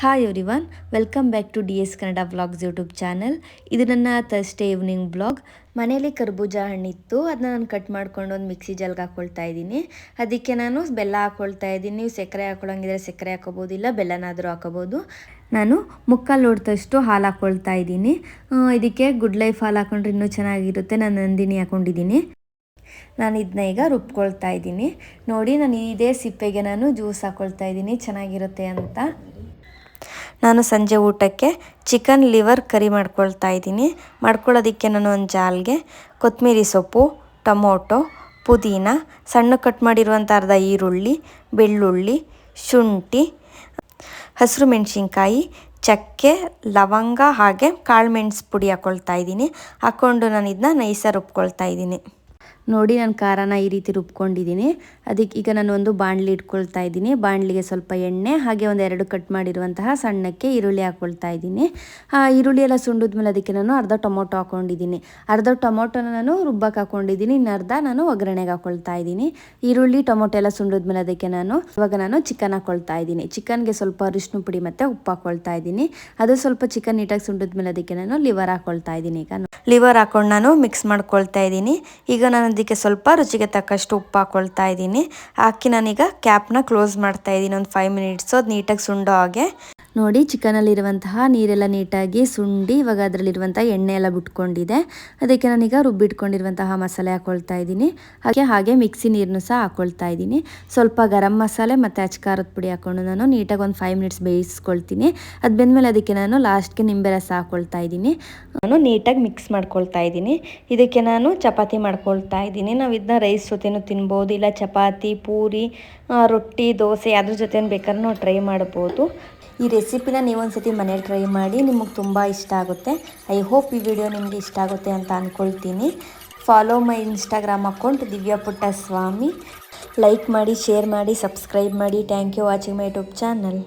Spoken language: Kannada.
Hi everyone welcome back to D S Kannada vlogs YouTube channel ಇದು ನನ್ನ ಥರ್ಸ್ಡೇ ಈವ್ನಿಂಗ್ ಬ್ಲಾಗ್ ಮನೇಲಿ ಕರ್ಬೂಜ ಹಣ್ಣಿತ್ತು, ಅದನ್ನ ನಾನು ಕಟ್ ಮಾಡ್ಕೊಂಡು ಒಂದು ಮಿಕ್ಸಿ ಜಲ್ಗೆ ಹಾಕ್ಕೊಳ್ತಾ ಇದ್ದೀನಿ. ಅದಕ್ಕೆ ನಾನು ಬೆಲ್ಲ ಹಾಕ್ಕೊಳ್ತಾ ಇದ್ದೀನಿ. ನೀವು ಸಕ್ಕರೆ ಹಾಕ್ಕೊಳಂಗಿದ್ರೆ ಸಕ್ಕರೆ ಹಾಕೋಬೋದು, ಇಲ್ಲ ಬೆಲ್ಲನಾದರೂ ಹಾಕೋಬೋದು. ನಾನು ಮುಕ್ಕಾಲು ನೋಡ್ತಷ್ಟು ಹಾಲು ಹಾಕ್ಕೊಳ್ತಾ ಇದ್ದೀನಿ. ಇದಕ್ಕೆ ಗುಡ್ ಲೈಫ್ ಹಾಲು ಹಾಕೊಂಡ್ರೆ ಇನ್ನೂ ಚೆನ್ನಾಗಿರುತ್ತೆ. ನಾನು ನಂದಿನಿ ಹಾಕೊಂಡಿದ್ದೀನಿ. ನಾನು ಇದನ್ನ ಈಗ ರುಬ್ಕೊಳ್ತಾ ಇದ್ದೀನಿ. ನೋಡಿ, ನಾನು ಇದೇ ಸಿಪ್ಪೆಗೆ ನಾನು ಜ್ಯೂಸ್ ಹಾಕ್ಕೊಳ್ತಾ ಇದ್ದೀನಿ. ಚೆನ್ನಾಗಿರುತ್ತೆ ಅಂತ. ನಾನು ಸಂಜೆ ಊಟಕ್ಕೆ ಚಿಕನ್ ಲಿವರ್ ಕರಿ ಮಾಡ್ಕೊಳ್ತಾ ಇದ್ದೀನಿ. ಮಾಡ್ಕೊಳ್ಳೋದಕ್ಕೆ ನಾನು ಒಂದು ಜಾಲ್ಗೆ ಕೊತ್ತಂಬರಿ ಸೊಪ್ಪು, ಟೊಮೊಟೊ, ಪುದೀನ, ಸಣ್ಣ ಕಟ್ ಮಾಡಿರುವಂಥ ಅರ್ಧ ಈರುಳ್ಳಿ, ಬೆಳ್ಳುಳ್ಳಿ, ಶುಂಠಿ, ಹಸಿರು ಮೆಣಸಿನ್ಕಾಯಿ, ಚಕ್ಕೆ, ಲವಂಗ ಹಾಗೆ ಕಾಳು ಮೆಣಸು ಪುಡಿ ಹಾಕ್ಕೊಳ್ತಾ ಇದ್ದೀನಿ. ಹಾಕ್ಕೊಂಡು ನಾನು ಇದನ್ನ ನೈಸ ರುಬ್ಕೊಳ್ತಾ ಇದ್ದೀನಿ. ನೋಡಿ ನಾನು ಖಾರನ ಈ ರೀತಿ ರುಬ್ಕೊಂಡಿದ್ದೀನಿ. ಅದಕ್ಕೆ ಈಗ ನಾನು ಒಂದು ಬಾಣಲಿ ಇಟ್ಕೊಳ್ತಾ ಇದ್ದೀನಿ. ಬಾಣಲಿಗೆ ಸ್ವಲ್ಪ ಎಣ್ಣೆ, ಹಾಗೆ ಒಂದು ಎರಡು ಕಟ್ ಮಾಡಿರುವಂತಹ ಸಣ್ಣಕ್ಕೆ ಈರುಳ್ಳಿ ಹಾಕ್ಕೊಳ್ತಾ ಇದ್ದೀನಿ. ಆ ಈರುಳ್ಳಿ ಎಲ್ಲ ಸುಂಡಿದ್ಮೇಲೆ ಅದಕ್ಕೆ ನಾನು ಅರ್ಧ ಟೊಮೊಟೊ ಹಾಕ್ಕೊಂಡಿದ್ದೀನಿ ಅರ್ಧ ಟೊಮೊಟೊನ ನಾನು ರುಬ್ಬಕ್ಕೆ ಹಾಕ್ಕೊಂಡಿದ್ದೀನಿ ಇನ್ನು ಅರ್ಧ ನಾನು ಒಗ್ಗರಣೆಗೆ ಹಾಕ್ಕೊಳ್ತಾ ಇದ್ದೀನಿ. ಈರುಳ್ಳಿ, ಟೊಮೊಟೊ ಎಲ್ಲ ಸುಂಡಿದ್ಮೇಲೆ ಅದಕ್ಕೆ ನಾನು ಇವಾಗ ನಾನು ಚಿಕನ್ ಹಾಕ್ಕೊಳ್ತಾ ಇದ್ದೀನಿ. ಚಿಕನ್ಗೆ ಸ್ವಲ್ಪ ಅರಿಶಿನ ಪುಡಿ ಮತ್ತು ಉಪ್ಪು ಹಾಕ್ಕೊಳ್ತಾ ಇದ್ದೀನಿ. ಅದು ಸ್ವಲ್ಪ ಚಿಕನ್ ನೀಟಾಗಿ ಸುಂಡಿದ್ಮೇಲೆ ಅದಕ್ಕೆ ನಾನು ಲಿವರ್ ಹಾಕ್ಕೊಳ್ತಾ ಇದ್ದೀನಿ ಈಗ. ಲಿವರ್ ಹಾಕೊಂಡು ನಾನು ಮಿಕ್ಸ್ ಮಾಡ್ಕೊಳ್ತಾ ಇದ್ದೀನಿ. ಈಗ ನಾನು ಅದಕ್ಕೆ ಸ್ವಲ್ಪ ರುಚಿಗೆ ತಕ್ಕಷ್ಟು ಉಪ್ಪು ಹಾಕ್ಕೊಳ್ತಾ ಇದ್ದೀನಿ. ಹಾಕಿ ನಾನೀಗ ಕ್ಯಾಪ್ನ ಕ್ಲೋಸ್ ಮಾಡ್ತಾ ಇದ್ದೀನಿ. ಒಂದು ಫೈವ್ ಮಿನಿಟ್ಸು ಅದು ನೀಟಾಗಿ ಸುಂಡೋ ಹಾಗೆ. ನೋಡಿ, ಚಿಕನಲ್ಲಿರುವಂತಹ ನೀರೆಲ್ಲ ನೀಟಾಗಿ ಸುಂಡಿ, ಇವಾಗ ಅದರಲ್ಲಿರುವಂಥ ಎಣ್ಣೆ ಎಲ್ಲ ಬಿಟ್ಕೊಂಡಿದೆ. ಅದಕ್ಕೆ ನಾನೀಗ ರುಬ್ಬಿಟ್ಕೊಂಡಿರುವಂತಹ ಮಸಾಲೆ ಹಾಕ್ಕೊಳ್ತಾ ಇದ್ದೀನಿ. ಹಾಗೆ ಹಾಗೆ ಮಿಕ್ಸಿ ನೀರನ್ನು ಸಹ ಹಾಕ್ಕೊಳ್ತಾ ಇದ್ದೀನಿ. ಸ್ವಲ್ಪ ಗರಂ ಮಸಾಲೆ ಮತ್ತು ಅಚ್ಕಾರದ ಪುಡಿ ಹಾಕ್ಕೊಂಡು ನಾನು ನೀಟಾಗಿ ಒಂದು ಫೈವ್ ಮಿನಿಟ್ಸ್ ಬೇಯಿಸ್ಕೊಳ್ತೀನಿ. ಅದು ಬೆಂದಮೇಲೆ ಅದಕ್ಕೆ ನಾನು ಲಾಸ್ಟ್ಗೆ ನಿಂಬೆ ರಸ ಹಾಕ್ಕೊಳ್ತಾ ಇದ್ದೀನಿ. ನಾನು ನೀಟಾಗಿ ಮಿಕ್ಸ್ ಮಾಡ್ಕೊಳ್ತಾ ಇದ್ದೀನಿ. ಇದಕ್ಕೆ ನಾನು ಚಪಾತಿ ಮಾಡ್ಕೊಳ್ತಾ ಇದ್ದೀನಿ. ನಾವು ಇದನ್ನ ರೈಸ್ ಜೊತೆನೂ ತಿನ್ಬೋದು, ಇಲ್ಲ ಚಪಾತಿ, ಪೂರಿ ರೊಟ್ಟಿ, ದೋಸೆ, ಅದ್ರ ಜೊತೆ ಬೇಕಾದ್ರೂ ನಾವು ಟ್ರೈ ಮಾಡ್ಬೋದು. ಈ ರೆಸಿಪಿನ ನೀವೊಂದ್ಸತಿ ಮನೇಲಿ ಟ್ರೈ ಮಾಡಿ ನಿಮಗೆ ತುಂಬ ಇಷ್ಟ ಆಗುತ್ತೆ. ಐ ಹೋಪ್ ಈ ವಿಡಿಯೋ ನಿಮಗೆ ಇಷ್ಟ ಆಗುತ್ತೆ ಅಂತ ಅಂದ್ಕೊಳ್ತೀನಿ follow my Instagram account Divya Putta Swamy like ಮಾಡಿ ಶೇರ್ ಮಾಡಿ ಸಬ್ಸ್ಕ್ರೈಬ್ ಮಾಡಿ. Thank you watching my YouTube channel